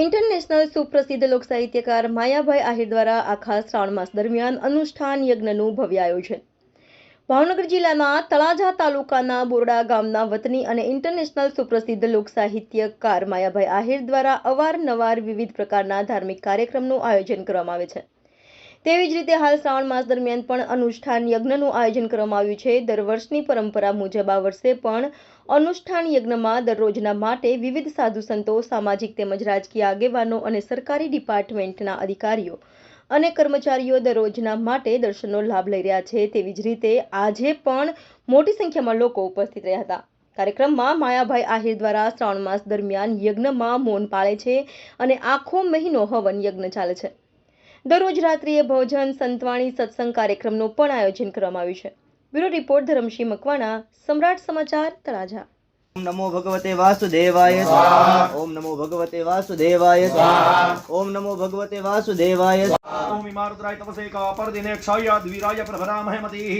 International સુપ્રસિદ્ધ લોક સાહિત્યકાર માયાભાઈ આહિર દ્વારા આખા શ્રાવણ માસ દરમિયાન અનુષ્ઠાન યજ્ઞનું ભવ્ય આયોજન. ભાવનગર જિલ્લાના તળાજા તાલુકાના બોરડા ગામના વતની અને ઇન્ટરનેશનલ સુપ્રસિદ્ધ લોક સાહિત્યકાર માયાભાઈ આહિર દ્વારા અવારનવાર વિવિધ પ્રકારના ધાર્મિક કાર્યક્રમનું આયોજન કરવામાં આવે છે. તેવી જ રીતે હાલ શ્રાવણ માસ દરમિયાન પણ અનુષ્ઠાન યજ્ઞનું આયોજન કરવામાં આવ્યું છે. દર વર્ષની પરંપરા મુજબ આ વર્ષે પણ અનુષ્ઠાન યજ્ઞમાં દરરોજના માટે વિવિધ સાધુ સંતો, સામાજિક તેમજ રાજકીય આગેવાનો અને સરકારી ડિપાર્ટમેન્ટના અધિકારીઓ અને કર્મચારીઓ દરરોજના માટે દર્શનનો લાભ લઈ રહ્યા છે. તેવી જ રીતે આજે પણ મોટી સંખ્યામાં લોકો ઉપસ્થિત રહ્યા હતા. કાર્યક્રમમાં માયાભાઈ આહિર દ્વારા શ્રાવણ માસ દરમિયાન યજ્ઞમાં મૌન પાળે છે અને આખો મહિનો હવન યજ્ઞ ચાલે છે. દરરોજ રાત્રિએ ભોજન સંતવાણી સત્સંગ કાર્યક્રમનું પણ આયોજન કરવામાં આવ્યું છે. બ્યુરો રિપોર્ટ ધરમસિંહ મકવાણા સમ્રાટ સમાચાર તળાજા. ઓમ નમો ભગવતે વાસુદેવાય ઓમ નમો ભગવતે વાસુદેવાય ઓમ નમો ભગવતે વાસુદેવાય ઓમ ઇમારુતરાય તપસે કા પરદિને ક્ષાયા દ્વિરાય પ્રભરામહે મતીઃ